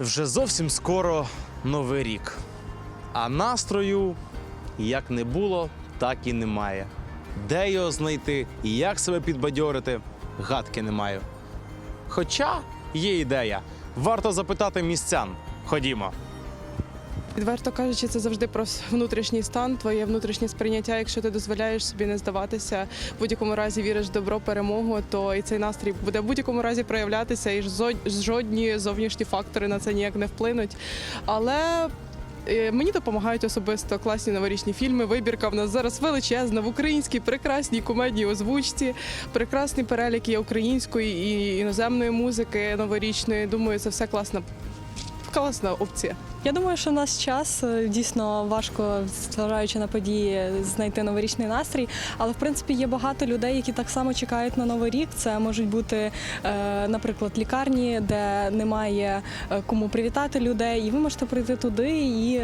Вже зовсім скоро новий рік. А настрою як не було, так і немає. Де його знайти і як себе підбадьорити, гадки не маю. Хоча є ідея. Варто запитати містян. Ходімо. Відверто кажучи, це завжди про внутрішній стан, твоє внутрішнє сприйняття. Якщо ти дозволяєш собі не здаватися, в будь-якому разі віриш в добро, перемогу, то і цей настрій буде в будь-якому разі проявлятися, і жодні зовнішні фактори на це ніяк не вплинуть. Але е, Мені допомагають особисто класні новорічні фільми. Вибірка в нас зараз величезна в українській прекрасній комедній озвучці, прекрасний перелік є української і іноземної музики новорічної. Думаю, це все класна, класна опція. Я думаю, що в нас час е, дійсно важко, зважаючи на події, знайти новорічний настрій. Але в принципі є багато людей, які так само чекають на новий рік. Це можуть бути, е, наприклад, лікарні, де немає е, кому привітати людей, і ви можете прийти туди і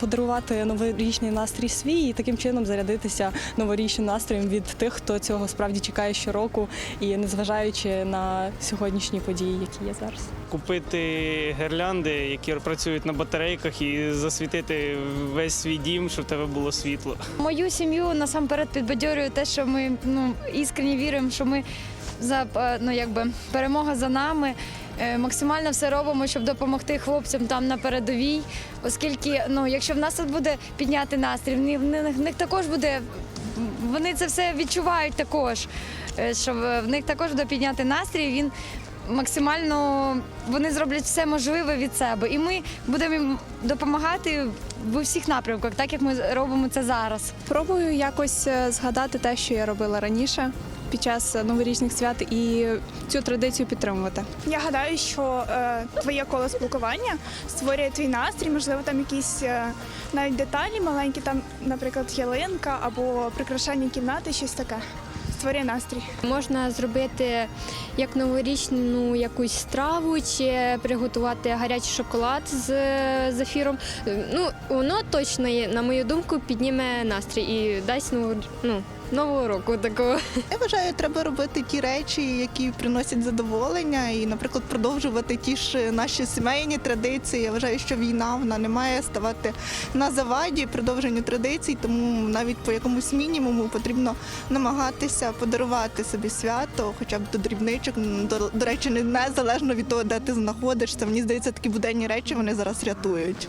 подарувати новорічний настрій свій, і таким чином зарядитися новорічним настроєм від тих, хто цього справді чекає щороку, і незважаючи на сьогоднішні події, які є зараз. купити гірлянди, які працюють на батарейках, і засвітити весь свій дім, щоб в тебе було світло. Мою сім'ю насамперед підбадьорює те, що ми ну іскренні віримо, що ми за е, ну якби перемога за нами. Е, Максимально все робимо, щоб допомогти хлопцям там на передовій, оскільки ну, якщо в нас буде підняти настрій, в них, також буде, вони це все відчувають також. е, Що в них також буде підняти настрій. Він максимально вони зроблять все можливе від себе, і ми будемо їм допомагати в усіх напрямках, так як ми робимо це зараз. Пробую якось е, згадати те, що я робила раніше під час новорічних свят, і цю традицію підтримувати. Я гадаю, що е, твоє коло спілкування створює твій настрій, можливо, там якісь е, навіть деталі маленькі, там, наприклад, ялинка або прикрашання кімнати, щось таке. Створює настрій. Можна зробити як новорічну якусь страву чи приготувати гарячий шоколад з зефіром. Ну, воно точно, на мою думку, підніме настрій і дасть нову, ну, нового року такого. Я вважаю, треба робити ті речі, які приносять задоволення, і, наприклад, продовжувати ті ж наші сімейні традиції. Я вважаю, що війна вона не має ставати на заваді продовженню традицій, тому навіть по якомусь мінімуму потрібно намагатися подарувати собі свято, хоча б до дрібничок. До, до речі, не- незалежно від того, де ти знаходишся. Мені здається, такі буденні речі вони зараз рятують.